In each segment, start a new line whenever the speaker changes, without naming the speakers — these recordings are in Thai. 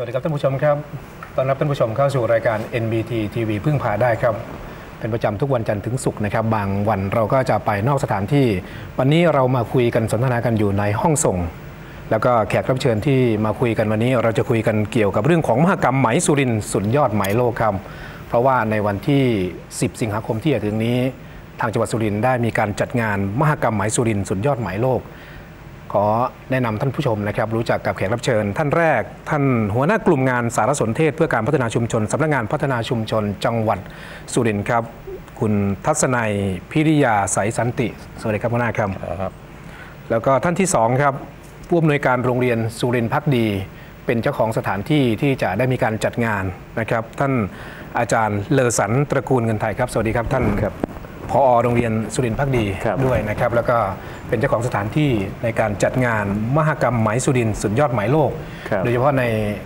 สวัสดีครับท่านผู้ชมครับ ตอนรับท่านผู้ชมเข้าสู่รายการ NBT TV พึ่งพาได้ครับ เป็นประจำทุกวันจันทร์ถึงศุกร์นะครับ บางวันเราก็จะไปนอกสถานที่ วันนี้เรามาคุยกันสนทนากันอยู่ในห้องส่ง แล้วก็แขกรับเชิญที่มาคุยกันวันนี้ เราจะคุยกันเกี่ยวกับเรื่องของมหกรรมไหมสุรินทร์สุดยอดไหมโลกครับ เพราะว่าในวันที่ 10 สิงหาคมที่จะถึงนี้ ทางจังหวัดสุรินทร์ได้มีการจัดงานมหกรรมไหมสุรินทร์สุดยอดไหมโลก ขอแนะนำท่านผู้ชมนะครับ รู้จักกับแขกรับเชิญ ท่านแรก ท่านหัวหน้ากลุ่มงานสารสนเทศ เพื่อการพัฒนาชุมชนสำนักงานพัฒนาชุมชน จังหวัดสุรินทร์ครับ คุณทัศนัยพิริยาใสสันติ สวัสดีครับหัวหน้าครับ
ครับ
แล้วก็ท่านที่สองครับผู้อำนวยการโรงเรียนสุรินทร์พักดี เป็นเจ้าของสถานที่ที่จะได้มีการจัดงานนะครับ ท่านอาจารย์เลอสันตระกูลเงินไทยครับ สวัสดีครับท่าน
ครับ
พอโรงเรียนสุรินทร์พักดี
ครับ
ด้วยนะครับ แล้วก็เป็นเจ้าของสถานที่ในการจัดงานมหกรรมไหมสุรินทร์สุดยอดไหมโลก
ครับ
โดยเฉพาะใน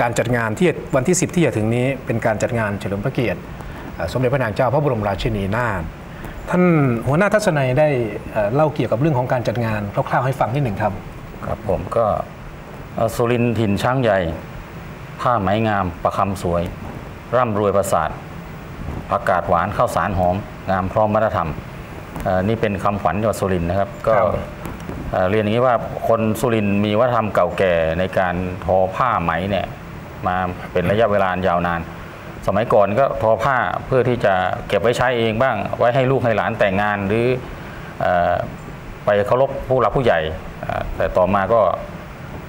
การจัดงานที่วันที่ 10 ที่จะถึงนี้เป็นการจัดงานเฉลิมพระเกียรติเอ่อสมเด็จพระนางเจ้าพระบรมราชินีนาถท่านหัวหน้าทัศนัยได้เอ่อเล่าเกี่ยวกับเรื่องของการจัดงานคร่าวๆให้ฟังนิดหนึ่งครับ
ครับผมก็เอ่อสุรินทร์ถิ่นช้างใหญ่ ผ้าไหมงามประคำสวย ร่ำรวยประสาทผักกาดหวานข้าวสารหอม งามพร้อมวัฒนธรรมเอ่อนี่เป็นคำขวัญจังหวัดสุรินทร์นะครับ ก็
ครับ
เอ่อเรียนอย่างนี้ว่าคนสุรินทร์มีวัฒนธรรมเก่าแก่ในการทอผ้าไหมเนี่ยมาเป็นระยะเวลายาวนาน สมัยก่อนก็ทอผ้าเพื่อที่จะเก็บไว้ใช้เองบ้าง ไว้ให้ลูกให้หลานแต่งงานหรือเออไปเคารพผู้หลักผู้ใหญ่เอ่อแต่ต่อมาก็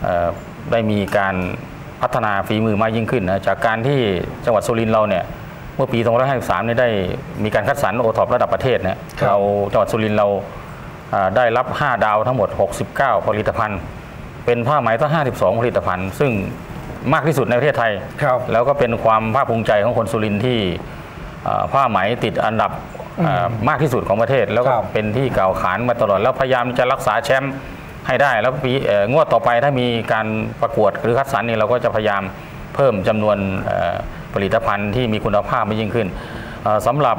เอ่อได้มีการพัฒนาฝีมือมากยิ่งขึ้นนะจากการที่จังหวัดสุรินทร์เราเนี่ย เมื่อปี 2553เนี่ยได้มีการคัดสรรโอท็อประดับประเทศนะครับเราจังหวัดสุรินทร์เราเอ่อได้รับ 5 ดาวทั้งหมด 69 ผลิตภัณฑ์ เป็นผ้าไหมตั้ง 52 ผลิตภัณฑ์ ซึ่งมากที่สุดในประเทศไทย
ครับ
แล้วก็เป็นความภาคภูมิใจของคนสุรินทร์ที่เอ่อผ้าไหมติดอันดับเอ่อมากที่สุดของประเทศ แล้วก็
ครับ
เป็นที่กล่าวขานมาตลอด แล้วพยายามจะรักษาแชมป์ให้ได้ แล้วปีเอ่องวดต่อไปถ้ามีการประกวดหรือคัดสรรนี่เราก็จะพยายาม เพิ่มจำนวนเอ่อผลิตภัณฑ์ที่มีคุณภาพมากยิ่งขึ้นเอ่อสำหรับ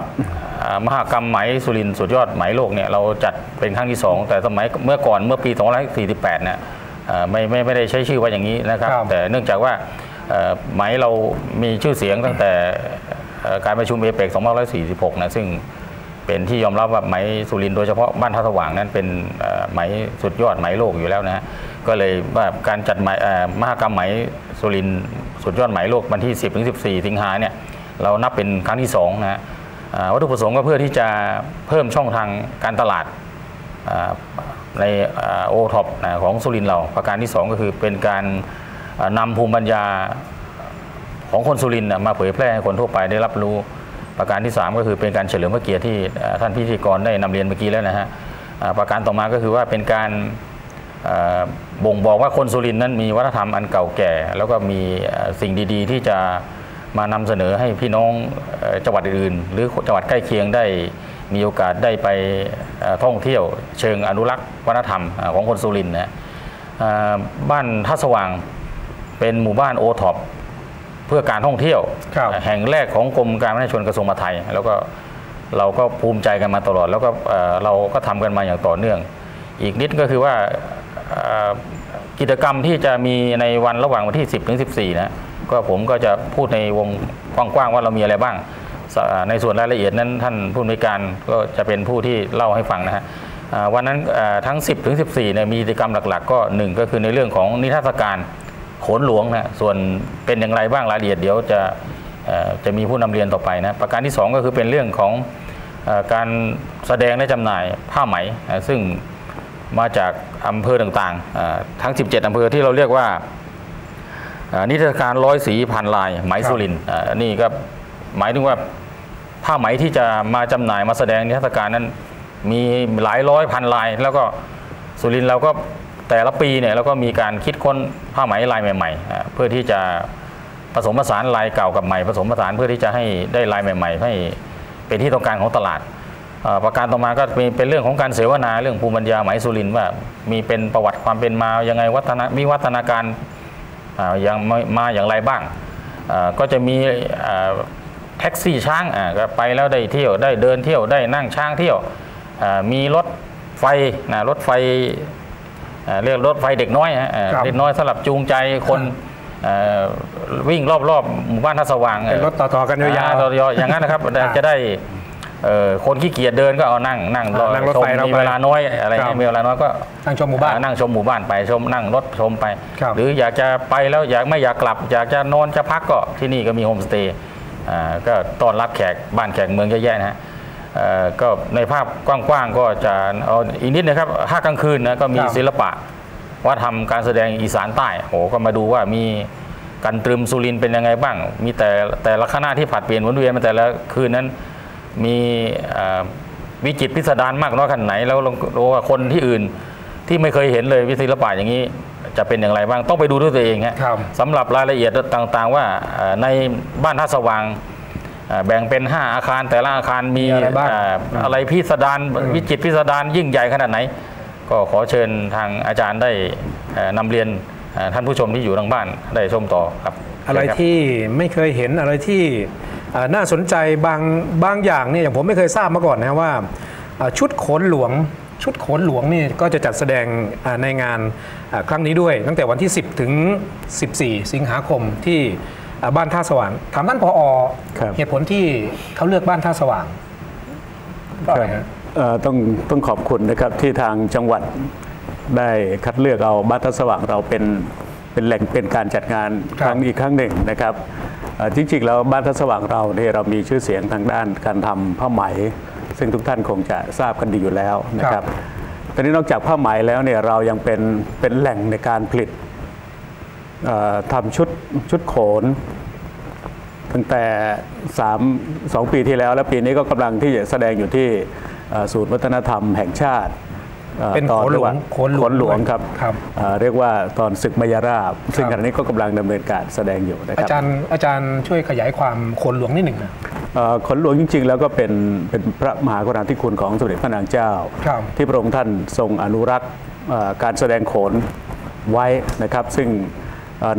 เอ่อมหากรรมไหมสุรินทร์สุดยอดไหมโลกเนี่ยเราจัดเป็นครั้งที่สองแต่สมัยเมื่อก่อนเมื่อปี 2548เนี่ยเอ่อไม่ไม่ไม่ได้ใช้ชื่อว่าอย่างนี้นะครับ
ครับ
แต่เนื่องจากว่าเอ่อไหมเรามีชื่อเสียงตั้งแต่เอ่อการประชุมเอเปก2546 นะซึ่งเป็นที่ยอมรับว่าไหมสุรินทร์โดยเฉพาะบ้านท่าสว่างนั้นเป็นเอ่อไหมสุดยอดไหมโลกอยู่แล้วนะฮะ ก็เลยว่าการจัดหมเอ่อมหกรรมไหมสุรินสุดยอดไหมโลกวันที่ 10ถึง14 สิงหาเนี่ยเรานับเป็นครั้งที่สองนะฮะวัตถุประสงค์ก็เพื่อที่จะเพิ่มช่องทางการตลาดในโอท็อปของสุรินเราประการที่ 2 ก็คือเป็นการอ่านำภูมิปัญญาของคนสุรินมาเผยแพร่ให้คนทั่วไปได้รับรู้ ประการที่ 3 ก็คือเป็นการเฉลิมพระเกียรติที่ท่านพิธีกรได้นำเรียนเมื่อกี้แล้วนะฮะประการต่อมาก็คือว่าเป็นการ บ่งบอกว่าคนสุรินทร์นั้นมีวัฒนธรรมอันเก่าแก่ แล้วก็มีอ่าสิ่งดีๆ ที่จะมานำเสนอให้พี่น้องเอ่อจังหวัดอื่นๆหรือจังหวัดใกล้เคียงได้มีโอกาสได้ไปเอ่อท่องเที่ยว เชิงอนุรักษ์วัฒนธรรมอ่าของคนสุรินทร์นะอ่าบ้านท่าสว่างเป็นหมู่บ้านโอท็อปเพื่อการท่องเที่ยว
ครับ
แห่งแรกของกรมการพัฒนาชนกระทรวงมหาดไทย แล้วก็เราก็ภูมิใจกันมาตลอด แล้วก็เอ่อเราก็ทำกันมาอย่างต่อเนื่อง อีกนิดก็คือว่าเอ่อ กิจกรรมที่จะมีในวันระหว่างวันที่ 10 ถึง 14 นะ ก็ผมก็จะพูดในวงกว้างๆว่าเรามีอะไรบ้าง ในส่วนรายละเอียดนั้นท่านผู้อำนวยการก็จะเป็นผู้ที่เล่าให้ฟังนะฮะวันนั้นทั้ง 10 ถึง 14 เนี่ยมีกิจกรรมหลัก ๆ ก็หนึ่งก็คือในเรื่องของนิทรรศการโขนหลวงนะส่วนเป็นอย่างไรบ้างรายละเอียดเดี๋ยวจะจะมีผู้นำเรียนต่อไปนะประการที่ 2 ก็คือเป็นเรื่องของการแสดงและจำหน่ายผ้าไหม ซึ่ง มาจากอำเภอต่างๆอ่าทั้ง 17 อำเภอที่เราเรียกว่าอ่านิทรรศการร้อยสีพันลายไหมสุรินทร์อ่านี่ก็หมายถึงว่าผ้าไหมที่จะมาจำหน่ายมาแสดงนิทรรศการนั้นมีหลายร้อยพันลาย แล้วก็สุรินทร์เราก็แต่ละปีเนี่ยเราก็มีการคิดค้นผ้าไหมลายใหม่ๆอ่าเพื่อที่จะผสมผสานลายเก่ากับใหม่ ผสมผสานเพื่อที่จะให้ได้ลายใหม่ ๆ ให้เป็นที่ต้องการของตลาดอ่า ประการต่อมาก็เป็นเป็นเรื่องของการเสวนาเรื่องภูมิปัญญาไหมสุรินทร์ว่ามีเป็นประวัติความเป็นมายังไงวัฒนมีวัฒนาการอ่ายังไม่มาอย่างไรบ้างอ่าก็จะมีอ่าแท็กซี่ช้างอ่าก็ไปแล้วได้เที่ยวได้เดินเที่ยวได้นั่งช้างเที่ยวอ่ามีรถไฟนะรถไฟอ่าเรียกรถไฟเด็กน้อยฮะอ่า
ครับ
เด็กน้อยสำหรับจูงใจคนเอ่อวิ่งรอบๆหมู่บ้านท่าสว่าง
เป็นรถต่อๆกันยาวๆ
อ่ต่อๆอย่างนั้นนะครับ
อ่า
จะได้เอ่อ คนขี้เกียจเดินก็เอานั่งนั่งรอ
นั่งรถ
ชม
ไฟเรา
มี
ไป
เวลาน้อยอะไร
ครับ
เงี้ยมีเวลาน้อยก็
ทางชมหมู่บ้าน
อ่นั่งชมหมู่บ้านไปชมนั่งรถชมไป
ครับ
หรืออยากจะไปแล้วอยากไม่อยากกลับ อยากจะนอนจะพักก็ที่นี่ก็มีโฮมสเตย์อ่าก็ต้อนรับแขกบ้านแขกเมืองเยอะแยะนะฮะเอ่อก็ในภาพกว้างๆก็จะเอาอีกนิดนะครับภาคกลางคืนนะก็มี
ครับ
ศิลปะวัฒนธรรมการแสดงอีสานใต้โอ้ก็มาดูว่ามีกันตรึมสุรินทร์เป็นยังไงบ้าง มีแต่แต่ละคณะที่ผลัดเปลี่ยนวนเวียนมาแต่ละคืนนั้น มีเอ่อวิจิตรพิสดารมากน้อยขนาดไหน แล้วเรารู้ว่าคนที่อื่นที่ไม่เคยเห็นเลยวิศิลปะอย่างนี้ จะเป็นอย่างไรบ้างต้องไปดูด้วยตัวเองฮะ
ครับ
สำหรับรายละเอียดต่างๆ ว่าเอ่อในบ้านท่าสว่างเอ่อแบ่งเป็น 5 อาคารแต่ละอาคารมี
มีอะไรบ้าง
เอ่ออะไรพิสดารวิจิตรพิสดารยิ่งใหญ่ขนาดไหน ก็ขอเชิญทางอาจารย์ได้เอ่อนำเรียนเอ่อท่านผู้ชมที่อยู่ทางบ้านได้ชมต่อครับ
อะไร
เชิญคบ
ที่ไม่เคยเห็นอะไรที่เอ่อ น่าสนใจบางบางอย่างเนี่ยอย่างผมไม่เคยทราบมาก่อนนะว่าเอ่อชุดโขนหลวงชุดโขนหลวงนี่ก็จะจัดแสดงอ่าในงานอ่าครั้งนี้ด้วย ตั้งแต่วันที่ 10 ถึง 14 สิงหาคมที่อ่าบ้านท่าสว่าง ถามท่านพออ
ครับ
เหตุผลที่เขาเลือกบ้านท่าสว่างก็อะไรฮะ
เอ่อต้องต้องขอบคุณนะครับที่ทางจังหวัดได้คัดเลือกเอาบ้านทัศสว่างเราเป็นเป็นแหล่งเป็นการจัดงาน
ครั
ค
บ
รั้งอีกครั้งหนึ่งนะครับเอ่อ จริงๆแล้วบ้านทัศสว่างเราเนี่ยเรามีชื่อเสียงทางด้านการทำผ้าไหม ซึ่งทุกท่านคงจะทราบกันดีอยู่แล้วนะครับตอนนี้นอกจากผ้าไหมแล้วเนี่ยเรายังเป็นเป็นแหล่งในการผลิตเอ่อทำชุดชุดโขน ตั้งแต่3 2ปีที่แล้ว และปีนี้ก็กำลังที่จะแสดงอยู่ที่เอ่อศูนย์วัฒนธรรมแห่งชาติอ่อ
เป็น
ตอ
โขนหลวง
เรียกา
โขนหลวง
โขนหลวง
ด้วย
ครับ
ครับ
เอ่อเรียกว่าตอนศึกมายราบ ซึ่ง
ครับ
ขณะนี้ก็กำลังดำเนินการแสดงอยู่นะค
อา
รับ
จารย์อาจารย์ช่วยขยายความโขนหลวงนิดหนึ่งนะ
เอ่อโขนหลวงจริง ๆ แล้วก็เป็นเป็นพระมหากรุณาธิคุณของสมเด็จพระนางเจ้า
ครับ
ที่พระองค์ท่านทรงอนุรักษ์เอ่อการแสดงโขนไว้นะครับ ซึ่งเอ่อ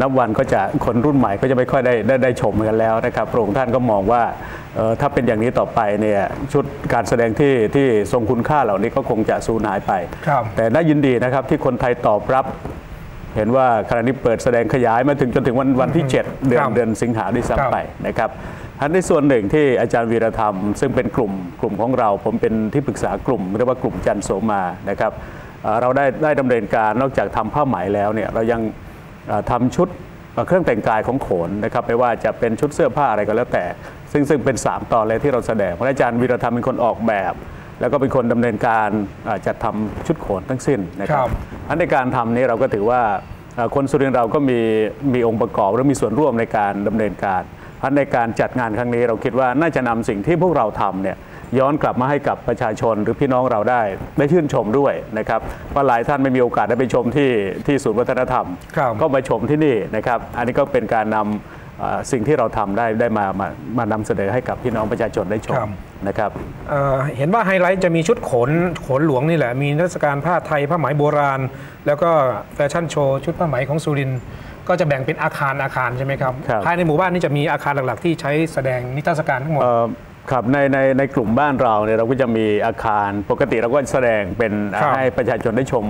นับวันก็จะคนรุ่นใหม่ก็จะไม่ค่อยได้ได้ได้ชมกันแล้วนะครับพระองค์ท่านก็มองว่าเอ่อถ้าเป็นอย่างนี้ต่อไปเนี่ยชุดการแสดงที่ที่ทรงคุณค่าเหล่านี้ก็คงจะสูญหายไป
ครับ
แต่น่ายินดีนะครับที่คนไทยตอบรับเห็นว่าขณะนี้เปิดแสดงขยายมาถึงจนถึงวันวันที่ 7 เดือ
คนรับ
เดือนสิงหาด้วย
ครับ
ซ้ำไปนะครับอันในส่วนหนึ่งที่อาจารย์วีรธรรม ซึ่งเป็นกลุ่มกลุ่มของเรา ผมเป็นที่ปรึกษากลุ่มเรียกว่ากลุ่มจันทร์โสมานะครับเอ่อเราได้ได้ดำเนินการนอกจากทำผ้าไหมแล้วเนี่ยเรายังเอ่อ ทำชุดเอ่อเครื่องแต่งกายของโขนนะครับไม่ว่าจะเป็นชุดเสื้อผ้าอะไรก็แล้วแต่ ซึ่งซึ่งเป็น 3 ตอนเลยที่เราแสดงเพราะอาจารย์วีรธรรมเป็นคนออกแบบ แล้วก็เป็นคนดำเนินการเอ่อจัดทำชุดโขนทั้งสิ้นนะค
ค
รั
รับบ
อันในการทำนี้เราก็ถือว่าเอ่อคนสุรินทร์เราก็มีมีองค์ประกอบและมีส่วนร่วมในการดำเนินการอันในการจัดงานครั้งนี้เราคิดว่าน่าจะนำสิ่งที่พวกเราทำเนี่ย ย้อนกลับมาให้กับประชาชนหรือพี่น้องเราได้ ได้ชื่นชมด้วยนะครับว่าหลายท่านไม่มีโอกาสได้ไปชมที่ที่ศูนย์วัฒนธรรม
ครับ
ก็มาชมที่นี่นะครับ อันนี้ก็เป็นการนำเอ่อสิ่งที่เราทำได้ได้มามามานำเสนอให้กับพี่น้องประชาชนได้ช
ครั
ม
บ
นะครับ
เอ่อเห็นว่าไฮไลท์จะมีชุดโขนโขนหลวงนี่แหละ มีนิทรรศการผ้าไทยผ้าไหมโบราณ แล้วก็แฟชั่นโชว์ชุดผ้าไหมของสุรินทร์ก็จะแบ่งเป็นอาคารอาคารใช่ไหมครับ
ครับ
ภายในหมู่บ้านนี่จะมีอาคารหลักๆ ที่ใช้แสดงนิทรรศการทั้งหมด
เอ่อ ครับในในในกลุ่มบ้านเราเนี่ยเราก็จะมีอาคารปกติเราก็แสดงเป็น
ครับ
ให้ประชาชนได้ชม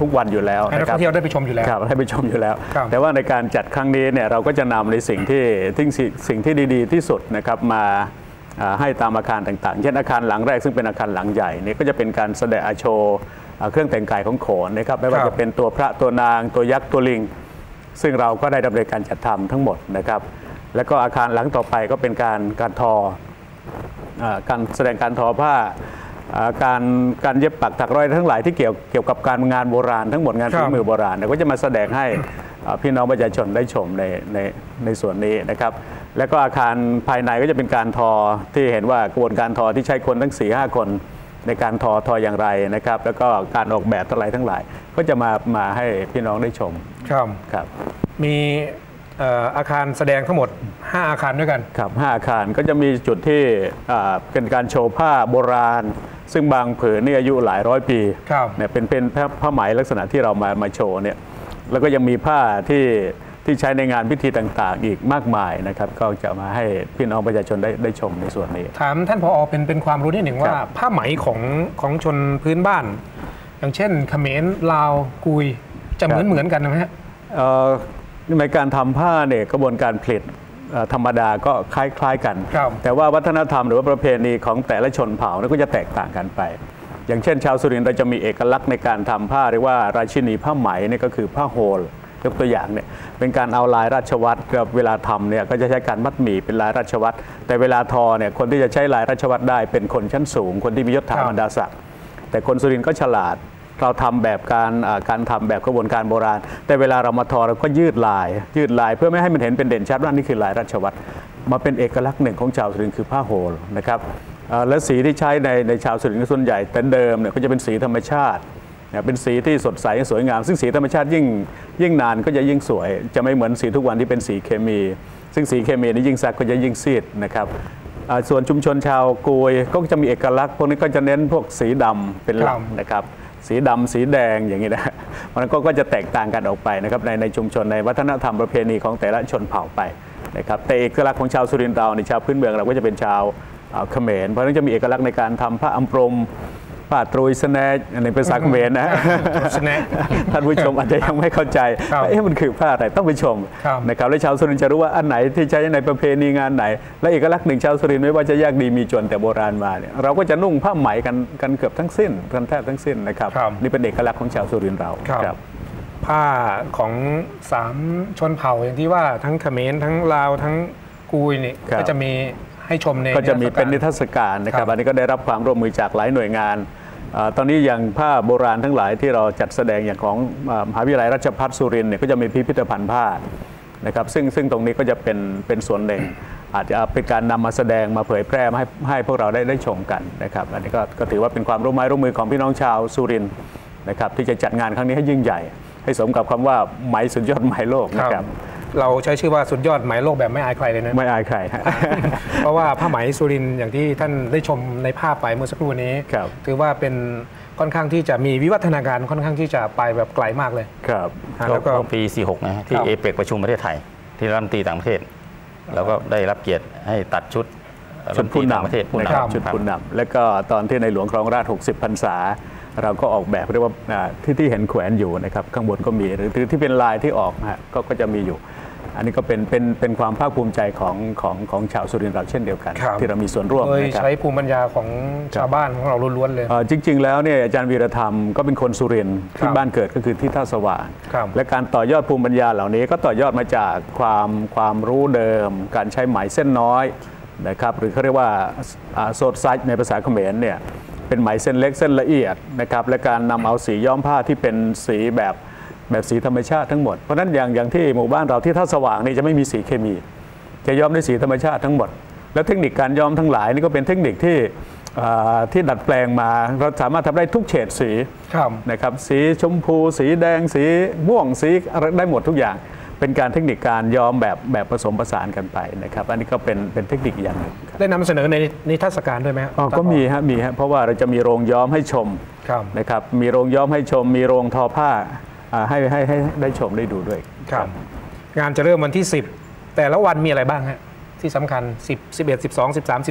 ทุกวันอยู่แล้ว
ให้นัก
นะค
ท่
รั
อบงเที่ยวได้ไปชมอยู่แล้ว
ครับให้ไปชมอยู่แล้ว
ครับ
แต่ว่าในการจัดครั้งนี้เนี่ยเราก็จะนำในสิ่งที่ที่สิ่งสิ่งที่ดีๆ ที่สุดนะครับมาอ่าให้ตามอาคารต่างๆ เช่นอาคารหลังแรกซึ่งเป็นอาคารหลังใหญ่เนี่ยก็จะเป็นการแสดงอาโชว์อ่าเครื่องแต่งกายของโขนนะครับไม่ว่า
ครับ
จะเป็นตัวพระตัวนาง ตัวยักษ์ตัวลิง ซึ่งเราก็ได้ดำเนินการจัดทำทั้งหมดนะครับ แล้วก็อาคารหลังต่อไปก็เป็นการการทออ่า การแสดงการทอผ้าอ่าการการเย็บปักถักร้อยทั้งหลายที่เกี่ยวเกี่ยวกับการงานโบราณทั้งหมดงาน
ครั
ฝี
บ
มือโบราณเนี่ยก็จะมาแสดงให้อ่าพี่น้องประชาชนได้ชมในในในส่วนนี้นะครับ แล้วก็อาคารภายในก็จะเป็นการทอที่เห็นว่ากระบวนการทอที่ใช้คนทั้ง4ีหคนในการทอทออย่างไรนะครับ แล้วก็การออกแบบทั้งหลายทั้งหลาย ก็จะมามาให้พี่น้องได้ชม
ครับ
ครับ
มีเอ่ออาคารแสดงทั้งหมด 5 อาคารด้วยกัน
ครับห้าอาคารก็จะมีจุดที่อ่าเป็นการโชว์ผ้าโบราณ ซึ่งบางผืนนี่อายุหลายร้อยปี
ครับ
เนี่ยเป็นเป็นผ้าผ้าไหมลักษณะที่เรามามาโชว์เนี่ยแล้วก็ยังมีผ้าที่ที่ใช้ในงานพิธีต่างๆ อีกมากมายนะครับ ก็จะมาให้พี่น้องประชาชนได้ได้ชมในส่วนนี้
ถามท่านพอเป็นเป็นความรู้นิดหนึ่งว่า
ครับ
ผ้าไหมของของชนพื้นบ้าน อย่างเช่นเขมรลาวกุยจะเหมือนเหมือนกันไหมฮะ
เอ่อ ในการทำผ้าเนี่ยกระบวนการผลิตเอ่อธรรมดาก็คล้ายๆกัน
ครับ
แต่ว่าวัฒนธรรมหรือว่าประเพณีของแต่ละชนเผ่าเนี่ยก็จะแตกต่างกันไป อย่างเช่น ชาวสุรินทร์เราจะมีเอกลักษณ์ในการทำผ้าเรียกว่าราชินีผ้าไหมเนี่ยก็คือผ้าโฮลยกตัวอย่างเนี่ยเป็นการเอาลายราชวัตรกับเวลาทำเนี่ยก็จะใช้การมัดหมี่เป็นลายราชวัตรแต่เวลาทอเนี่ยคนที่จะใช้ลายราชวัตรได้เป็นคนชั้นสูง คนที่มียศถา
ครับ
บรรดาศักดิ์แต่คนสุรินทร์ก็ฉลาด เราทำแบบการอ่าการทำแบบกระบวนการโบราณ แต่เวลาเรามาทอเราก็ยืดลาย ยืดลายเพื่อไม่ให้มันเห็นเป็นเด่นชัดว่านี่คือลายราชวัตรมาเป็นเอกลักษณ์หนึ่งของชาวสุรินทร์คือผ้าโฮลนะครับอ่าและสีที่ใช้ในในชาวสุรินทร์ส่วนใหญ่แต่เดิมเนี่ยก็จะเป็นสีธรรมชาตินะเป็นสีที่สดใสสวยงาม ซึ่งสีธรรมชาติยิ่งยิ่งนานก็จะยิ่งสวย จะไม่เหมือนสีทุกวันที่เป็นสีเคมี ซึ่งสีเคมีนี่ยิ่งซักก็จะยิ่งซีดนะครับอ่าส่วนชุมชนชาวกุยก็จะมีเอกลักษณ์พวกนี้ก็จะเน้นพวกสีดำเป็นหลัก
ครับ
นะครับ สีดำสีแดงอย่างนี้นะมันก็ก็จะแตกต่างกันออกไปนะครับในในชุมชนในวัฒนธรรมประเพณีของแต่ละชนเผ่าไปนะครับแต่เอกลักษณ์ของชาวสุรินทร์เราในชาวพื้นเมืองเราก็จะเป็นชาวเขมรเพราะนั้นจะมีเอกลักษณ์ในการทำพระอัมพรม ผ้าตรุยสแนกในภาษาเขมรนะ
สแนก
ท่านผู้ชมอาจจะยังไม่เข้าใจ
ครับ
ว่าเอ๊ะมันคือผ้าอะไรต้องไปชม
ครับ
นะครับและชาวสุรินทร์จะรู้ว่าอันไหนที่ใช้ในประเพณีงานไหน และเอกลักษณ์หนึ่งชาวสุรินทร์ไม่ว่าจะยากดีมีจนแต่โบราณมาเนี่ยเราก็จะนุ่งผ้าไหมกันกันเกือบทั้งสิ้นกันแทบทั้งสิ้นนะครับ
ครับ
นี่เป็นเอกลักษณ์ของชาวสุรินทร์เรา
ครับผ้าของสามชนเผ่าอย่างที่ว่าทั้งเขมรทั้งลาวทั้งกุยนี่
ครับ
ก็จะมี ให้ชมใน
ก็จะมีเป็นนิ
ท
ทรรศการนะค
ครั
รับบอันนี้ก็ได้รับความร่วมมือจากหลายหน่วยงานอ่าตอนนี้อย่างผ้าโบราณทั้งหลายที่เราจัดแสดงอย่างของอ่ามหาวิทยาลัยราชภัฏสุรินทร์เนี่ยก็จะมีพิพิธภัณฑ์ผ้านะครับซึ่งซึ่งตรงนี้ก็จะเป็นเป็นส่วนหนึ่ง อาจจะเป็นการนำมาแสดงมาเผยแพร่มาให้ให้พวกเราได้ได้ชมกันนะครับอันนี้ก็ก็ถือว่าเป็นความร่วมไม้ร่วมมือของพี่น้องชาวสุรินทร์นะครับที่จะจัดงานครั้งนี้ให้ยิ่งใหญ่ ให้สมกับคำว่าไหมสุดยอดไหมโลก
ค
นะ
รับ
ครับ
เราใช้ชื่อว่าสุดยอดไหมโลกแบบไม่อายใครเลยนะ
ไม่อายใครฮะ
เพราะว่าผ้าไหมสุรินทร์อย่างที่ท่านได้ชมในภาพไปเมื่อสักครู่นี้
ครับ
ถือว่าเป็นค่อนข้างที่จะมีวิวัฒนาการค่อนข้างที่จะไปแบบไกลมากเลย
ครับ
อ่า
ก็
แล้วก็
ก็ ปี 46 นะฮะที่
ครับ
เอเปกประชุมประเทศไทย ที่รัฐมนตรีต่างประเทศ แล้วก็ได้รับเกียรติให้ตัดชุด
ชุดผู้
รัฐมนตรีต่างประเทศ
นำ
ผู้
นะครับ
นำ
ชุด
ครับ
ผู้นำแล้วก็ตอนที่ในหลวงครองราช 60พรรษา เราก็ออกแบบเรียกว่าอ่าที่ที่เห็นแขวนอยู่นะครับ ข้างบนก็มีหรือหรือที่เป็นลายที่ออกนะฮะก็ก็จะมีอยู่ อันนี้ก็เป็นเป็นเป็นความภาคภูมิใจของของของชาวสุรินทร์เราเช่นเดียวกัน
ครับ
ที่เรามีส่วนร่วม
โดย
นะครับ
ใช้ภูมิปัญญาของชาวบ้านของเราล้วนๆเลย
เอ่อจริง ๆ แล้วเนี่ยอาจารย์วีรธรรมก็เป็นคนสุรินทร์ที่
ครับ
บ้านเกิดก็คือที่ท่าสว่าง
ครับ
และการต่อยอดภูมิปัญญาเหล่านี้ก็ต่อยอดมาจากความความรู้เดิม การใช้ไหมเส้นน้อยนะครับหรือเขาเรียกว่าโซดไซในภาษาเขมรเนี่ยเป็นไหมเส้นเล็กเส้นละเอียดนะครับและการนำเอาสีย้อมผ้าที่เป็นสีแบบ แบบสีธรรมชาติทั้งหมด เพราะฉะนั้นอย่างอย่างที่หมู่บ้านเราที่ท่าสว่างนี่จะไม่มีสีเคมี จะย้อมด้วยสีธรรมชาติทั้งหมด แล้วเทคนิคการย้อมทั้งหลายนี่ก็เป็นเทคนิคที่อ่าที่ดัดแปลงมาเราสามารถทำได้ทุกเฉดสี
ครับ
นะครับสีชมพู สีแดงสีม่วงสีอะไรได้หมดทุกอย่าง เป็นการเทคนิคการย้อมแบบแบบผสมผสานกันไปนะครับอันนี้ก็เป็นเป็นเทคนิคอย่างหนึ่งครับ
ได้นำเสนอในนิทรรศการด้วยไหมครับ
อ๋อก็มีฮะมีฮะเพราะว่าเราจะมีโรงย้อมให้ชม
ครับ
นะครับมีโรงย้อมให้ชม มีโรงทอผ้าอ่า ให้ให้ให้ได้ชมได้ดูด้วย
ครับ งานจะเริ่มวันที่ 10 แต่ละวันมีอะไรบ้างฮะที่สำคัญ 10 11 12 13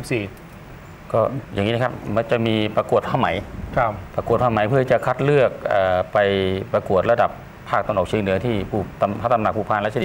14
ก็อย่างนี้นะครับมันจะมีประกวดผ้าไหม
ครับ
ประกวดผ้าไหมเพื่อจะคัดเลือกเอ่อไปประกวดระดับภาคตะวันออกเฉียงเหนือที่ภูตำพระตำหนักภูพานราช